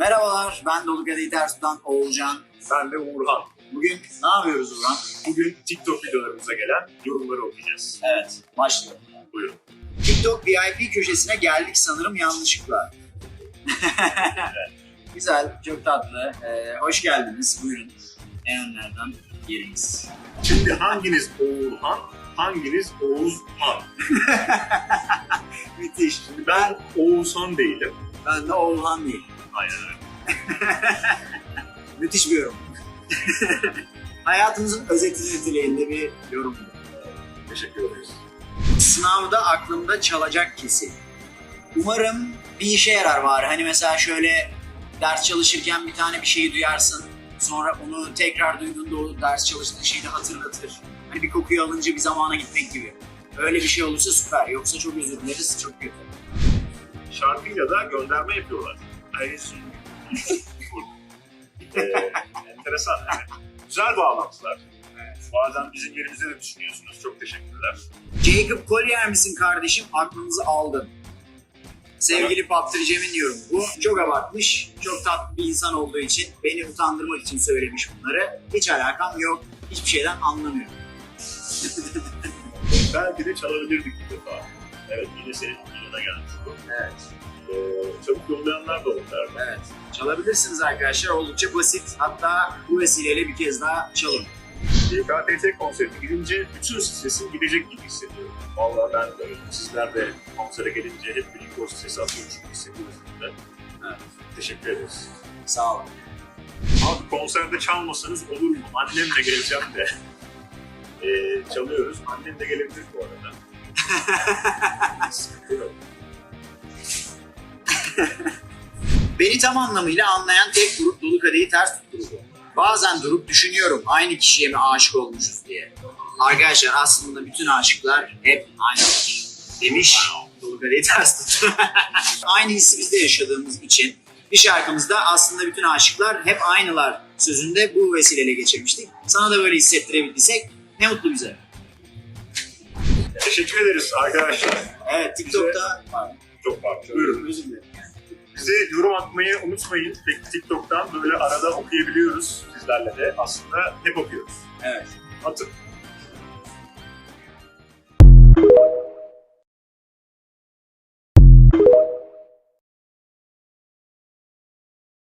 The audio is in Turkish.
Merhabalar, ben Dolu Kadehi Oğulcan. Ben de Uğurhan. Bugün ne yapıyoruz Ulan? Bugün TikTok videolarımıza gelen yorumları okuyacağız. Evet, başlayalım. Buyurun. TikTok VIP köşesine geldik sanırım yanlışlıkla. Güzel, çok tatlı. Ee, hoş geldiniz, buyurun. En önlerden yeriniz. Şimdi hanginiz Oğurhan, hanginiz Oğuzhan? Müthiş. Şimdi ben Oğuzhan değilim. Ben de Oğulhan değilim. Aynen öyle. Müthiş bir yorum. Hayatımızın özeti niteliğinde bir yorum. Teşekkür ederiz. Sınavda aklımda çalacak kesin. Umarım bir işe yarar var. Hani mesela şöyle ders çalışırken bir tane bir şeyi duyarsın. Sonra onu tekrar duyduğunda o ders çalıştığın şeyi de hatırlatır. Hani bir kokuyu alınca bir zamana gitmek gibi. Öyle bir şey olursa süper. Yoksa çok özür dileriz. Çok kötü. Şarkıyla da gönderme yapıyorlar. Ay, ee, enteresan. Yani. Güzel bağlantılar. Bazen bizim yerimize de düşünüyorsunuz. Çok teşekkürler. Jacob Collier misin kardeşim? Aklınızı aldın. Sevgili Paptır Cem'in diyorum. Bu çok abartmış, çok tatlı bir insan olduğu için, beni utandırmak için söylemiş bunları. Hiç alakam yok, hiçbir şeyden anlamıyorum. Belki de çalabilirdik bir defa. Evet yine senin yanına gelmiş bu. Evet, Ee, yollayanlar da oldu evet. Çalabilirsiniz arkadaşlar, oldukça basit. Hatta bu vesileyle bir kez daha çalın. KTT konserine gidince bütün stresim gidecek gibi hissediyorum. Vallahi ben de öyle. Sizler de konsere gelince hep birlikte o stresi atıyormuş gibi hissediyorsunuz da. Evet. Teşekkür ederiz. Sağ olun. Abi konserde çalmasanız olur mu? Annemle geleceğim de. Ee, çalıyoruz. Annem de gelebilir bu arada. Sıkıntı yok. Beni tam anlamıyla anlayan tek grup Dolu Kadehi Ters Tut grubu. Bazen durup düşünüyorum aynı kişiye mi aşık olmuşuz diye. Arkadaşlar aslında bütün aşıklar hep aynılar. Demiş Dolu Kadehi Ters Tut. aynı hissi biz de yaşadığımız için bir şarkımızda aslında bütün aşıklar hep aynılar sözünde bu vesileyle geçirmiştik. Sana da böyle hissettirebildiysek ne mutlu bize. Teşekkür ederiz arkadaşlar. Evet TikTok'ta... Pardon, Çok var. Buyurun. Özür dilerim. Bize yorum atmayı unutmayın. Peki TikTok'tan böyle arada okuyabiliyoruz sizlerle de. Aslında hep okuyoruz. Evet. Atın.